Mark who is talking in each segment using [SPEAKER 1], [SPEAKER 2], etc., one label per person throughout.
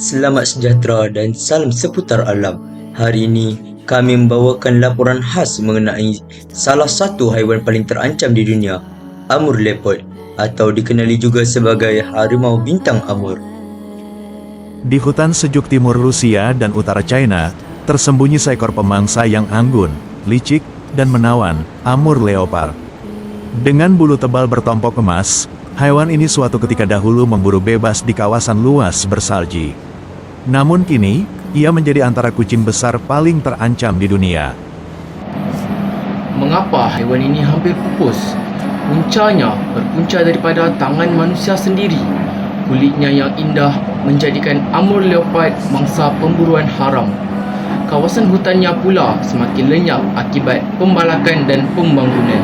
[SPEAKER 1] Selamat sejahtera dan salam seputar alam. Hari ini kami membawakan laporan khas mengenai salah satu haiwan paling terancam di dunia, Amur leopard atau dikenali juga sebagai harimau bintang Amur.
[SPEAKER 2] Di hutan sejuk timur Rusia dan utara China, tersembunyi seekor pemangsa yang anggun, licik, dan menawan, Amur leopard. Dengan bulu tebal bertompok emas, hewan ini suatu ketika dahulu memburu bebas di kawasan luas bersalji. Namun kini, ia menjadi antara kucing besar paling terancam di dunia.
[SPEAKER 3] Mengapa haiwan ini hampir pupus? Puncanya berpunca daripada tangan manusia sendiri. Kulitnya yang indah menjadikan Amur leopard mangsa pemburuan haram. Kawasan hutannya pula semakin lenyap akibat pembalakan dan pembangunan.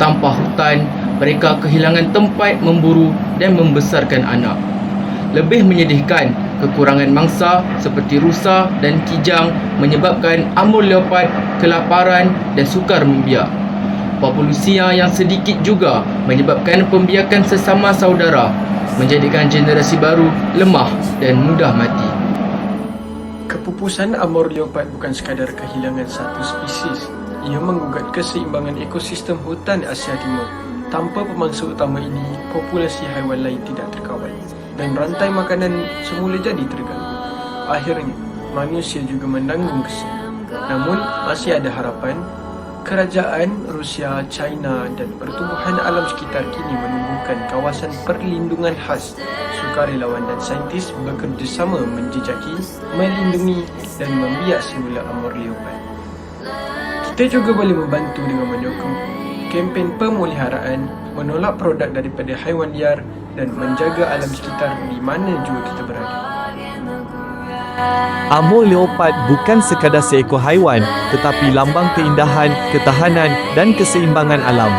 [SPEAKER 3] Tanpa hutan, mereka kehilangan tempat memburu dan membesarkan anak. Lebih menyedihkan, kekurangan mangsa seperti rusa dan kijang menyebabkan Amur leopard kelaparan dan sukar membiak. Populasinya yang sedikit juga menyebabkan pembiakan sesama saudara, menjadikan generasi baru lemah dan mudah mati.
[SPEAKER 4] Kepupusan Amur leopard bukan sekadar kehilangan satu spesies. Ia menggugat keseimbangan ekosistem hutan Asia Timur. Tanpa pemangsa utama ini, populasi haiwan lain tidak terkawal dan rantai makanan semula jadi terganggu. Akhirnya, manusia juga menanggung kesan. Namun, masih ada harapan. Kerajaan Rusia, China dan pertubuhan alam sekitar kini menumbuhkan kawasan perlindungan khas. Sukarelawan dan saintis bekerjasama menjejaki, melindungi dan membiak semula Amur leopard. Kita juga boleh membantu dengan menyokong kempen pemuliharaan, menolak produk daripada haiwan liar dan menjaga alam sekitar di mana juga kita berada.
[SPEAKER 5] Amur leopard bukan sekadar seekor haiwan, tetapi lambang keindahan, ketahanan dan keseimbangan alam.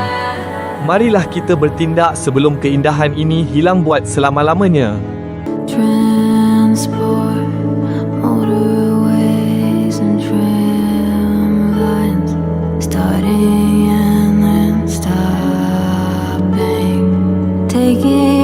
[SPEAKER 5] Marilah kita bertindak sebelum keindahan ini hilang buat selama-lamanya.
[SPEAKER 6] Transport again